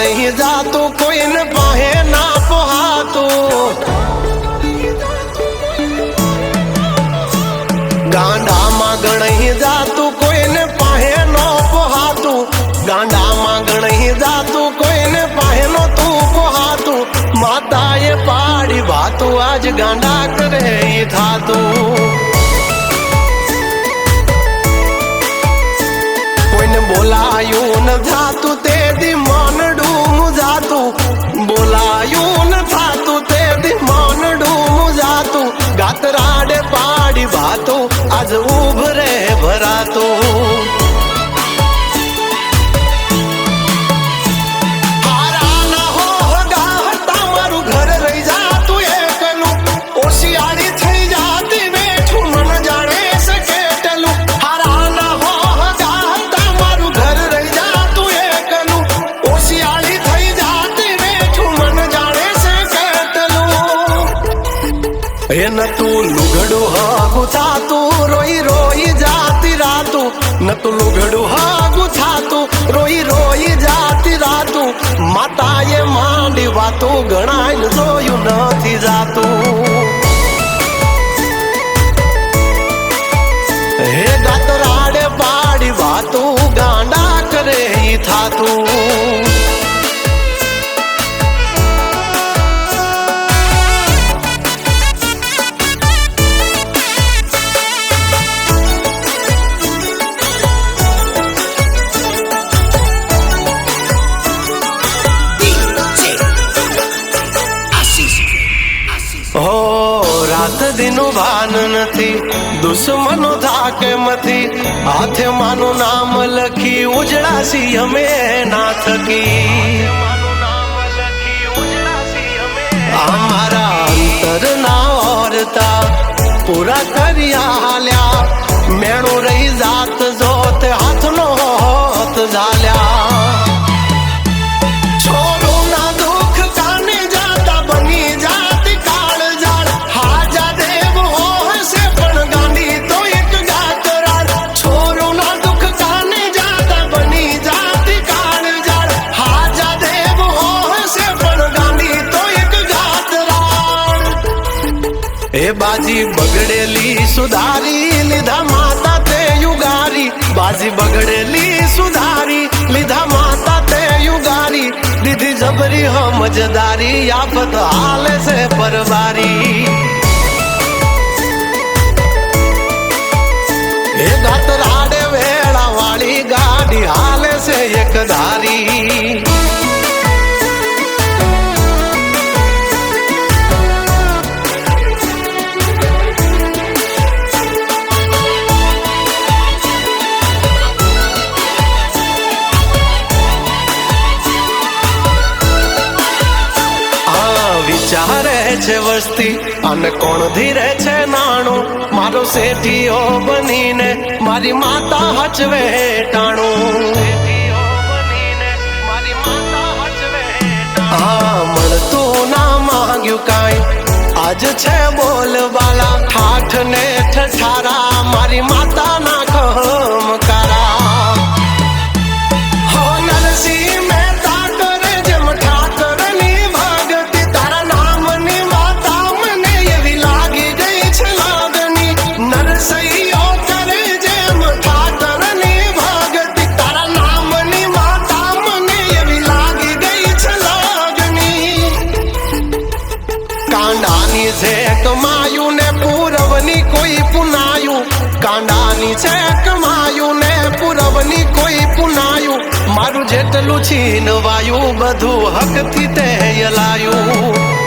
ગણાઈ જાતું, કોઈને પાહે ના પોહાતું. ગાંડામાં ગણાઈ જાતું, કોઈને પાહે નો પોહાતું. ગાંડામાં ગણાઈ જાતું, કોઈને પાહે નો તું પોહાતું. માતાએ પાડી વાતું, આજ ગાંડા કરે ઈ થાતું. કોઈને બોલાયું ન થાતું તે દી માનડું જાતું બોલાયું ન થાતું તે દી માનડું જાતું ગાતરાડે પાડી વાતો આજ ઉભરે ન તું લુગડું હાગું થાતું રોઈ રોઈ જાતી રાતું ન તું લુગડું હાગું થાતું રોઈ રોઈ જાતી રાતું માતાએ માંડી વાતું ગણાય જોયું નથી જાતું દિનું ભાન નથી, દુશ્મનો થાકે મથી. હાથે માનું નામ લખી ઉજળાસી અમે ના થકી અમારા અંતર ના ઓરતા પૂરા કર્યા એ બાજી બગડેલી સુધારી, લીધા માતા તે યુગારી. બાજી બગડેલી સુધારી, લીધા માતા તે યુગારી. દીધી જબરી સમજદારી, આફત હાલે છે પરવારી. એ ગાતરાડે છે વસ્તી. અને કોણ ધીરે છે નાણું? મારો શેઠીઓ બનીને મારી માતા હચવે ટાણું. હા, મળતું ના માંગ્યું કાંઈ. આજ છે બોલવાલા જેટલું છીનવાયું બધું હકથી તે યલાયું.